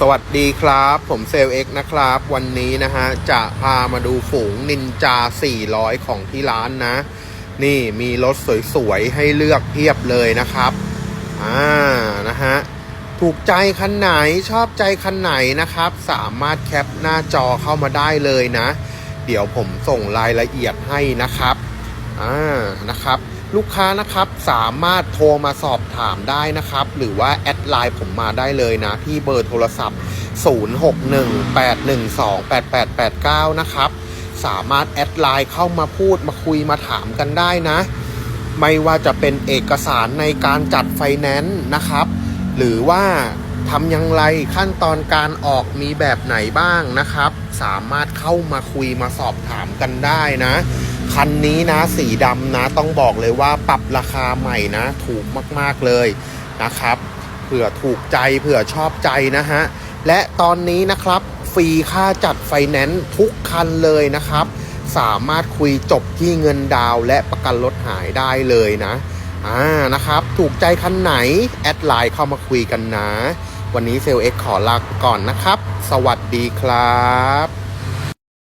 สวัสดีครับ ผมเซลเอ็กนะครับ วันนี้นะฮะ จะพามาดูฝูงนินจา 400 ของที่ร้านนะ นี่มีรถสวยๆ ให้เลือกเพียบเลยนะครับ อ่า นะฮะ ถูกใจคันไหนชอบใจคันไหนนะครับ สามารถแคปหน้าจอเข้ามาได้เลยนะ เดี๋ยวผมส่งรายละเอียดให้นะครับ อ่า นะครับ ลูกค้านะครับสามารถโทรมาสอบถามได้นะครับ หรือว่าแอดไลน์ผมมาได้เลยนะ ที่เบอร์โทรศัพท์ 0618128889 นะครับ สามารถแอดไลน์เข้ามาพูดมาคุยมาถามกันได้นะ ไม่ว่าจะเป็นเอกสารในการจัดไฟแนนซ์นะครับ หรือว่าทำอย่างไรขั้นตอนการออกมีแบบไหนบ้างนะครับ สามารถเข้ามาคุยมาสอบถามกันได้นะ คันนี้นะสีดำนะต้องบอกเลยว่าปรับราคาใหม่นะ ถูกมากๆเลยนะครับเผื่อถูกใจเผื่อชอบใจนะฮะ และตอนนี้นะครับฟรีค่าจัดไฟแนนซ์ทุกคันเลยนะครับ สามารถคุยจบที่เงินดาวและประกันรถหายได้เลยนะอ่านะครับ ถูกใจคันไหน แอดไลน์เข้ามาคุยกันนะ วันนี้เซลเอ็กขอลาไปก่อนนะครับ สวัสดีครับ